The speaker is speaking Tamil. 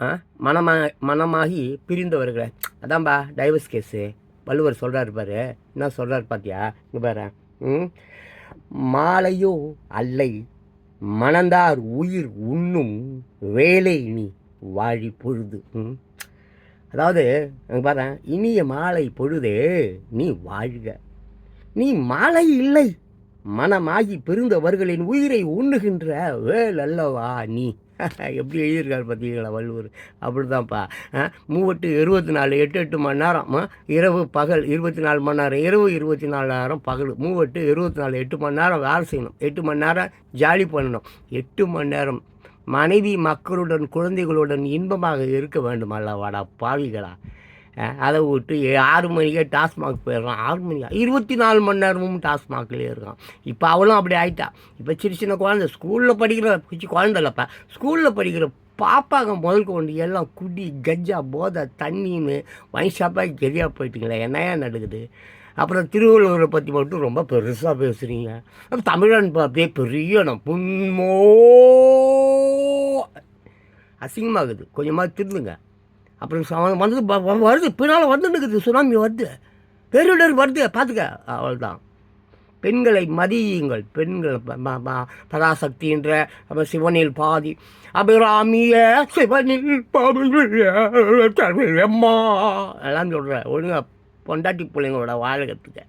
ஆ? மனமா மனமாகி பிரிந்தவர்களை. அதான்பா டைவர்ஸ் கேஸு வள்ளுவர் சொல்கிறாரு பாரு. என்ன சொல்கிறாரு பார்த்தியா இங்கே பாரு. ம்? மாலையோ அல்லை மணந்தார் உயிர் உண்ணும் வேலை நீ வாழி பொழுது. ம்? அதாவது அங்க பாரு. இனிய மாலை பொழுதே நீ வாழ்க. நீ மாலை இல்லை. மனமாகி பிரிந்தவர்களின் உயிரை உண்ணுகின்ற வேல் அல்லவா நீ. எப்படி எழுதியிருக்காரு பார்த்தீங்களா வள்ளுவர்? அப்படிதான்ப்பா. தான்ப்பா மூவெட்டு இருபத்தி நாலு எட்டு எட்டு மணி நேரம் இரவு பகல் இருபத்தி நாலு மணி நேரம் இரவு இருபத்தி நாலு நேரம் பகல். மூவெட்டு இருபத்தி நாலு எட்டு மணி நேரம் வேலை செய்யணும். எட்டு மணி நேரம் ஜாலி பண்ணணும். எட்டு மணி நேரம் மனைவி மக்களுடன் குழந்தைகளுடன் இன்பமாக இருக்க வேண்டும் அல்லவாடா பாவிகளா. அதை விட்டு ஆறு மணிக்கே டாஸ்மாக் போயிடுறான். ஆறு மணிக்கா இருபத்தி நாலு மணி நேரமும் டாஸ்மாக்லேயே இருக்கான். இப்போ அவளும் அப்படி ஆயிட்டா. இப்போ சின்ன சின்ன குழந்தை ஸ்கூலில் படிக்கிற குச்சி குழந்தை இல்லைப்பா ஸ்கூலில் படிக்கிற பாப்பாங்க முதல் கொண்டு எல்லாம் குடி கஜ்ஜா போதை தண்ணின்னு வைன் ஷாப்பாக கெதியாக போயிட்டீங்களே என்னையா நடக்குது? அப்புறம் திருவள்ளுவரை பற்றி மட்டும் ரொம்ப பெருசாக பேசுகிறீங்க அப்புறம் தமிழன் அப்படியே பெரிய நான் புன்மோ அசிங்கமாகுது. கொஞ்சமாக திருந்துங்க. அப்புறம் சம- வந்து வருது. பின்னால் வந்துட்டு இருக்குது சுனாமி வருது. பேரிடர் வருது. பார்த்துக்க. அவ்வளோதான் பெண்களை மதியுங்கள். பெண்கள் ப- ம- பராசக்தின்ற அப்புறம் சிவனில் பாதி. அபிராமிய சிவனில் பாதி எம்மா எல்லாம் சொல்கிறேன் ஒழுங்கா பொண்டாட்டி பிள்ளைங்களோட வாழகத்துக்கு